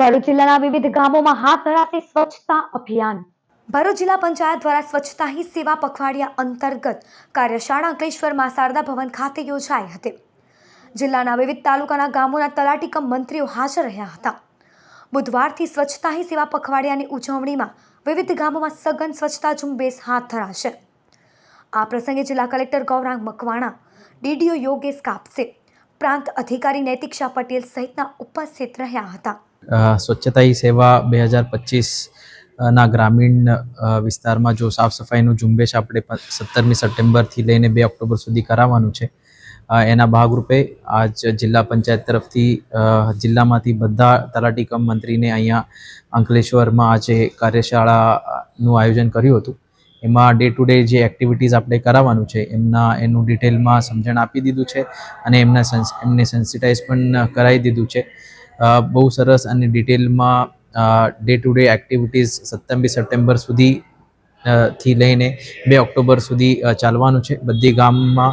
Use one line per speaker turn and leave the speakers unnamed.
ભરૂચ જિલ્લાના વિવિધ ગામોમાં હાથ ધરાશે સ્વચ્છતા અભિયાન.
ભરૂચ જિલ્લા પંચાયત દ્વારા સ્વચ્છતા હી સેવા પખવાડિયા અંતર્ગત કાર્યશાળા અંકલેશ્વરમાં શારદા ભવન ખાતે યોજાઈ હતી. જિલ્લાના વિવિધ તાલુકાના ગામોના તલાટીકમ મંત્રીઓ હાજર રહ્યા હતા. બુધવારથી સ્વચ્છતા હી સેવા પખવાડિયાની ઉજવણીમાં વિવિધ ગામોમાં સઘન સ્વચ્છતા ઝુંબેશ હાથ ધરાશે. આ પ્રસંગે જિલ્લા કલેક્ટર ગૌરાંગ મકવાણા, ડીડીઓ યોગેશ કાપસે, પ્રાંત અધિકારી નૈતિક શાહ પટેલ સહિતના ઉપસ્થિત રહ્યા હતા.
સ્વચ્છતા સેવા બે હજાર પચીસ ના ગ્રામીણ વિસ્તારમાં જો સાફ સફાઈનું ઝુંબેશ આપણે સત્તરમી સપ્ટેમ્બરથી લઈને બે ઓક્ટોબર સુધી કરાવવાનું છે એના ભાગરૂપે આજ જિલ્લા પંચાયત તરફથી જિલ્લામાંથી બધા તલાટી કમ મંત્રીને અહીંયા અંકલેશ્વરમાં આજે કાર્યશાળાનું આયોજન કર્યું હતું. એમાં ડે ટુ ડે જે એક્ટિવિટીઝ આપણે કરાવવાનું છે, એમના, એનું ડિટેલમાં સમજણ આપી દીધું છે અને એમના એમને સેન્સિટાઈઝ પણ કરાવી દીધું છે. બહુ સરસ અને ડિટેલમાં ડે ટુ ડે એક્ટિવિટીઝ સત્તરમી સપ્ટેમ્બર સુધી થી લઈને બે ઓક્ટોબર સુધી ચાલવાનું છે. બધી ગામમાં